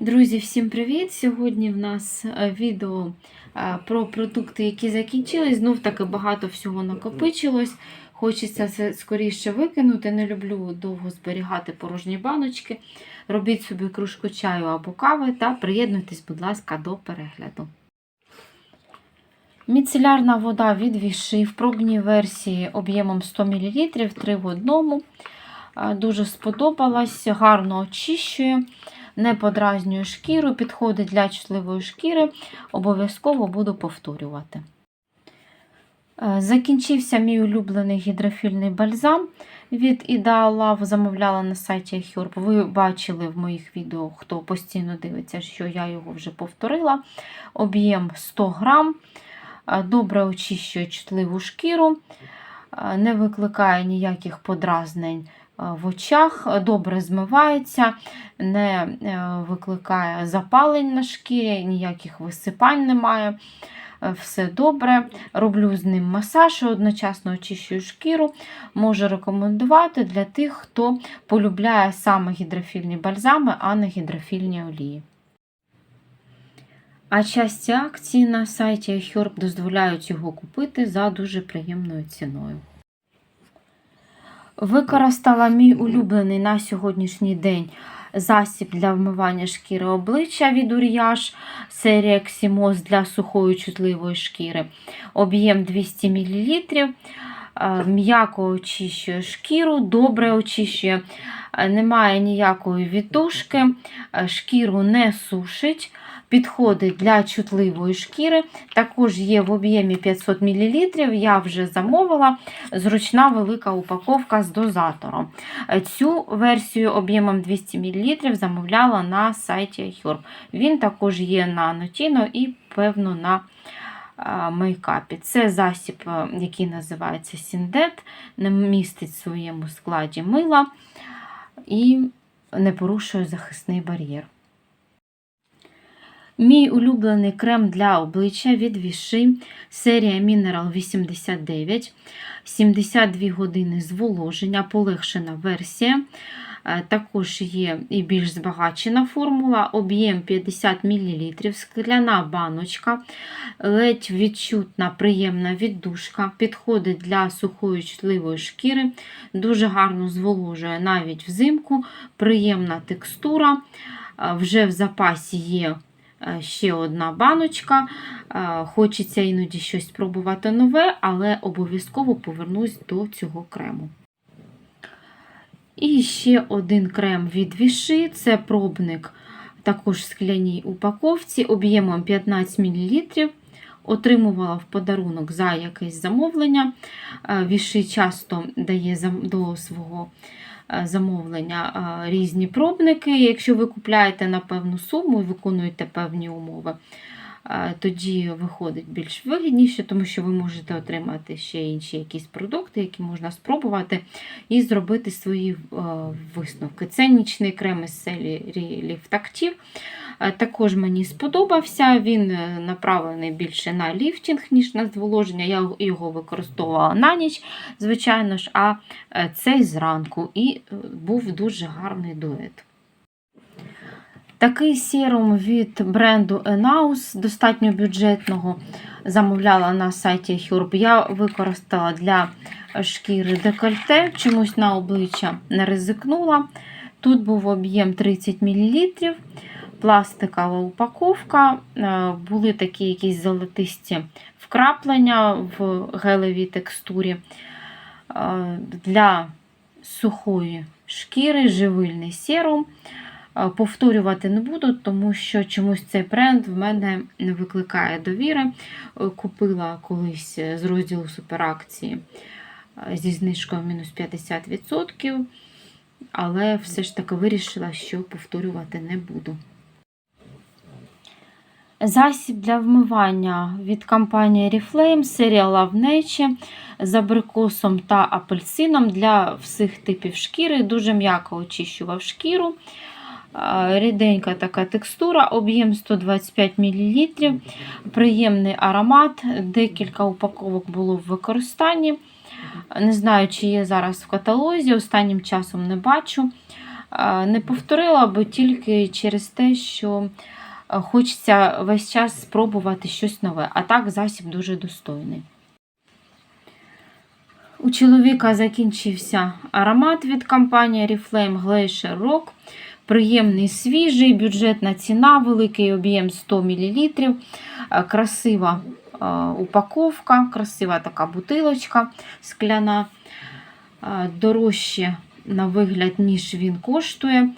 Друзі, всім привіт! Сьогодні в нас е, відео е, про продукти, які закінчились. Знов таки багато всього накопичилось. Хочеться це скоріше викинути. Не люблю довго зберігати порожні баночки. Робіть собі кружку чаю або кави та приєднуйтесь, будь ласка, до перегляду. Міцелярна вода від Віши в пробній версії об'ємом 100 мл, 3 в одному. Е, Дуже сподобалась, гарно очищує не подразнює шкіру, підходить для чутливої шкіри. Обов'язково буду повторювати. Е, Закінчився мій улюблений гідрофільний бальзам від Love. Замовляла на сайті iHerb. Ви бачили в моїх відео, хто постійно дивиться, що я його вже повторила. Об'єм 100 грам. Е, Добре очищує чутливу шкіру, е, не викликає ніяких подразнень в очах, добре змивається, не е, викликає запалень на шкірі, ніяких висипань немає. Е, Все добре. Роблю з ним масаж, і одночасно очищую шкіру. Можу рекомендувати для тих, хто полюбляє саме гідрофільні бальзами, а не гідрофільні олії. А часті акцій на сайті iHerb дозволяють його купити за дуже приємною ціною. Використала мій улюблений на сьогоднішній день засіб для вмивання шкіри обличчя від Уріяж, серія Ексімоз для сухої чутливої шкіри. Об'єм 200 мл. М'яко очищує шкіру, добре очищує, е, немає ніякої віддушки, е, шкіру не сушить. Підходить для чутливої шкіри. Також є в об'ємі 500 мл. Я вже замовила зручна велика упаковка з дозатором. Цю версію об'ємом 200 мл замовляла на сайті iHerb. Він також є на Notino і, певно, на а, мейкапі. Це засіб, е, який називається Сіндет, не містить в своєму складі мила і не порушує захисний бар'єр. Мій улюблений крем для обличчя від Віши, серія Mineral 89, 72 години зволоження, полегшена версія. Е, Також є і більш збагачена формула, об'єм 50 мл, скляна баночка, ледь відчутна приємна віддушка, підходить для сухої чутливої шкіри, дуже гарно зволожує навіть взимку, приємна текстура. Е, Вже в запасі є ще одна баночка. Е, Хочеться іноді щось спробувати нове, але обов'язково повернусь до цього крему. І ще один крем від Віши це пробник, також в скляній упаковці, об'ємом 15 мл. Отримувала в подарунок за якесь замовлення. Е, Віши часто дає до свого е, замовлення е, різні пробники. Якщо ви купляєте на певну суму і виконуєте певні умови, е, тоді виходить більш вигідніше, тому що ви можете отримати ще інші якісь продукти, які можна спробувати і зробити свої е, висновки. Це нічний крем із селі ліфтактів. Е, Також мені сподобався. Він е, направлений більше на ліфтінг, ніж на зволоження. Я його використовувала на ніч, звичайно ж, а е, цей зранку і був дуже гарний дует. Такий серум від бренду Enaus, достатньо бюджетного, замовляла на сайті Herb. Я використала для шкіри декольте, чомусь на обличчя не ризикнула. Тут був об'єм 30 мл, пластикова упаковка, е, були такі якісь золотисті вкраплення в гелевій текстурі. Е, Для сухої шкіри живильний серум. Е, Повторювати не буду, тому що чомусь цей бренд в мене не викликає довіри. Купила колись з розділу суперакції зі знижкою мінус 50%, але все ж таки вирішила, що повторювати не буду. Засіб для вмивання від компанії Reflame, серія Love Nature з абрикосом та апельсином для всіх типів шкіри. Дуже м'яко очищував шкіру. Ріденька така текстура, об'єм 125 мл, приємний аромат, декілька упаковок було в використанні. Не знаю, чи є зараз в каталозі, останнім часом не бачу. не повторила, бо тільки через те, що хочеться весь час спробувати щось нове. А так засіб дуже достойний. У чоловіка закінчився аромат від компанії Reflame Glacier Rock. Приємний свіжий, бюджетна ціна, великий об'єм 100 мл, е, красива е, упаковка, красива така бутилочка скляна, е, дорожче на вигляд, ніж він коштує.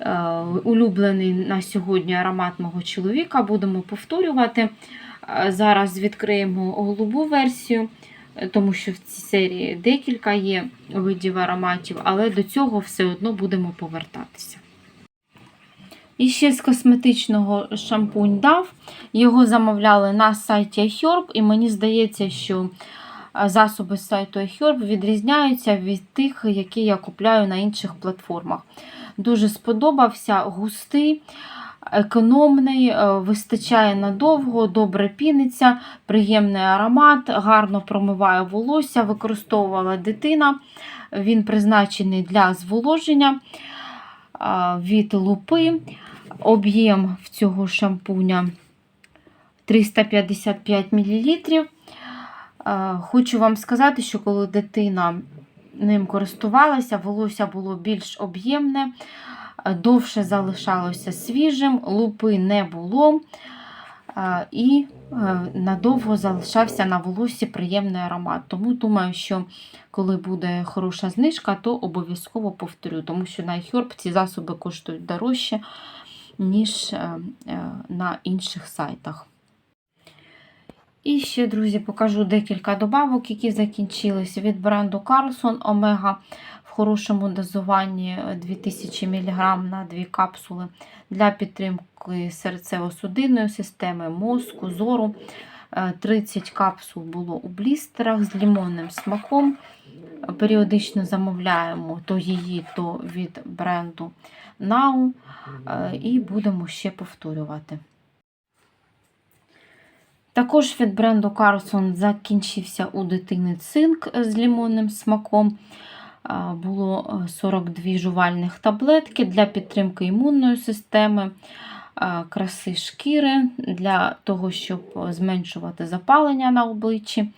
Е, Улюблений на сьогодні аромат мого чоловіка. Будемо повторювати. Е, Зараз відкриємо голубу версію, е, тому що в цій серії декілька є видів ароматів, але до цього все одно будемо повертатися. І ще з косметичного шампунь дав. Його замовляли на сайті iHerb, і мені здається, що засоби з сайту iHerb відрізняються від тих, які я купляю на інших платформах. Дуже сподобався густий, економний, е, вистачає надовго, добре піниться, приємний аромат, гарно промиває волосся, використовувала дитина. Він призначений для зволоження від лупи. Об'єм в цього шампуня 355 мл. Хочу вам сказати, що коли дитина ним користувалася, волосся було більш об'ємне, довше залишалося свіжим, лупи не було. І е, надовго залишався на волоссі приємний аромат. Тому думаю, що коли буде хороша знижка, то обов'язково повторю, тому що на iHerb ці засоби коштують дорожче, ніж е, е, на інших сайтах. І ще, друзі, покажу декілька добавок, які закінчилися від бренду Carlson Omega в хорошому дозуванні 2000 мг на 2 капсули для підтримки серцево-судинної системи, мозку, зору. Е, 30 капсул було у блістерах з лімонним смаком. Періодично замовляємо то її, то від бренду Now. Е, І будемо ще повторювати. Також від бренду Carlson закінчився у дитини цинк з лімонним смаком. Було е, 42 жувальних таблетки для підтримки імунної системи, краси шкіри, для того, щоб зменшувати запалення на обличчі.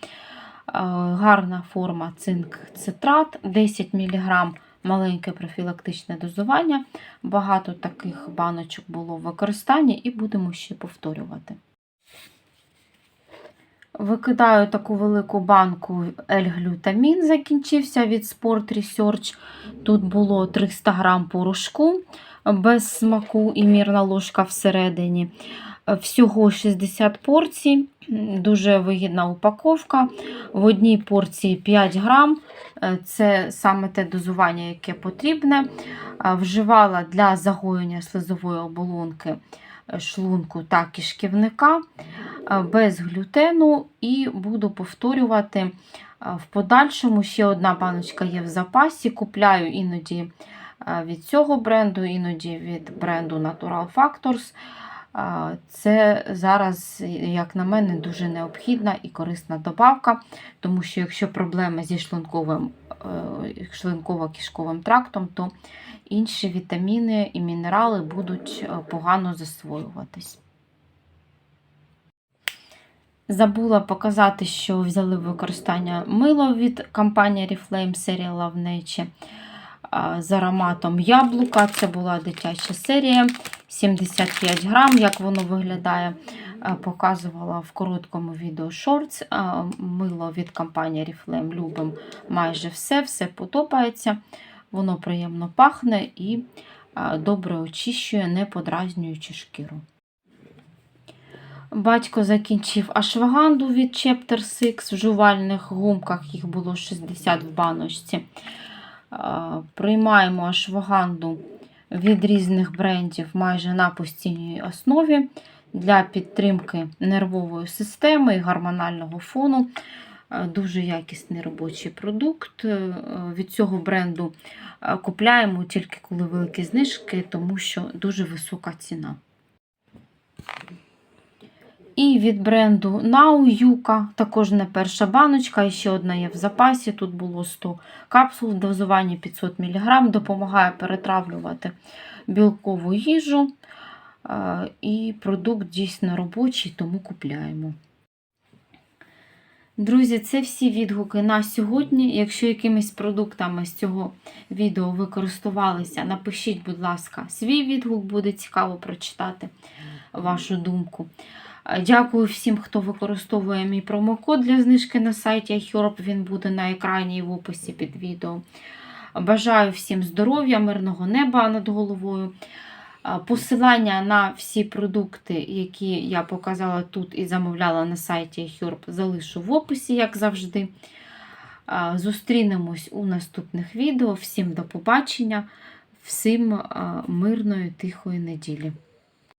Гарна форма цинк-цитрат, 10 мг маленьке профілактичне дозування. Багато таких баночок було в використанні і будемо ще повторювати. Викидаю таку велику банку L-глютамін, закінчився від Sport Research. Тут було 300 грам порошку без смаку і мірна ложка всередині. Всього 60 порцій, дуже вигідна упаковка. В одній порції 5 грам. Це саме те дозування, яке потрібне. Вживала для загоєння слизової оболонки шлунку та кишківника без глютену, і буду повторювати в подальшому. Ще одна баночка є в запасі. Купляю іноді від цього бренду, іноді від бренду Natural Factors. Це зараз, як на мене, дуже необхідна і корисна добавка, тому що якщо проблеми зі шлунковим, шлунково-кишковим трактом, то інші вітаміни і мінерали будуть погано засвоюватись. Забула показати, що взяли використання мило від компанії Reflame серія Love Nature з ароматом яблука. Це була дитяча серія 75 грам. Як воно виглядає, показувала в короткому відео Shorts. Мило від компанії Reflame любимо майже все, все подобається. Воно приємно пахне і добре очищує, не подразнюючи шкіру. Батько закінчив ашваганду від Chapter 6 в жувальних гумках, їх було 60 в баночці. Приймаємо ашваганду від різних брендів майже на постійній основі для підтримки нервової системи і гормонального фону. Дуже якісний робочий продукт. Від цього бренду купляємо тільки коли великі знижки, тому що дуже висока ціна. І від бренду Now також не перша баночка, і ще одна є в запасі. Тут було 100 капсул в дозуванні 500 мг, допомагає перетравлювати білкову їжу. І продукт дійсно робочий, тому купляємо. Друзі, це всі відгуки на сьогодні. Якщо якимись продуктами з цього відео ви користувалися, напишіть, будь ласка, свій відгук, буде цікаво прочитати вашу думку. Е, Дякую всім, хто використовує мій промокод для знижки на сайті iHerb. Він буде на екрані і в описі під відео. Бажаю всім здоров'я, мирного неба над головою. Е, Посилання на всі продукти, які я показала тут і замовляла на сайті iHerb, залишу в описі, як завжди. Е, Зустрінемось у наступних відео. Всім до побачення, всім мирної, тихої неділі.